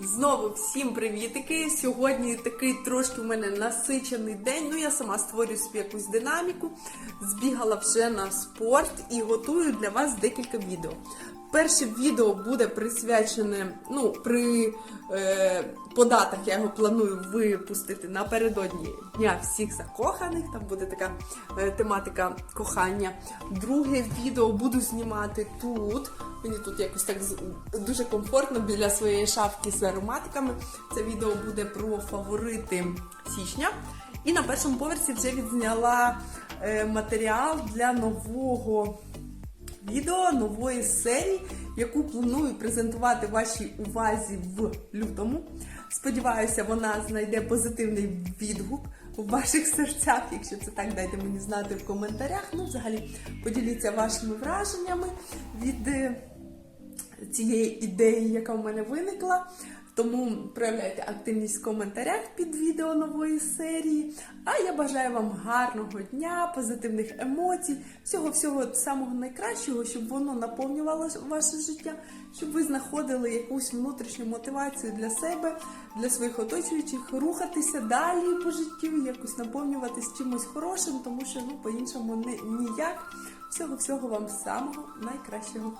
Знову всім привітики! Сьогодні такий трошки в мене насичений день. Ну я сама створюю собі якусь динаміку. Збігала вже на спорт і готую для вас декілька відео. Перше відео буде присвячене, ну, при е, податах я його планую випустити напередодні Дня всіх закоханих. Там буде така е, тематика кохання. Друге відео буду знімати тут. Мені тут якось так дуже комфортно біля своєї шафки з ароматиками. Це відео буде про фаворити січня. І на першому поверсі вже відзняла е, матеріал для нового відео, нової серії, яку планую презентувати вашій увазі в лютому. Сподіваюся, вона знайде позитивний відгук у ваших серцях. Якщо це так, дайте мені знати в коментарях. Ну, взагалі, поділіться вашими враженнями від е, цієї ідеї, яка в мене виникла. Тому проявляйте активність в коментарях під відео нової серії. А я бажаю вам гарного дня, позитивних емоцій, всього всього самого найкращого, щоб воно наповнювало ваше життя, щоб ви знаходили якусь внутрішню мотивацію для себе, для своїх оточуючих, рухатися далі по життю, якось наповнюватись чимось хорошим, тому що ну по-іншому не ніяк. Всього всього вам самого найкращого.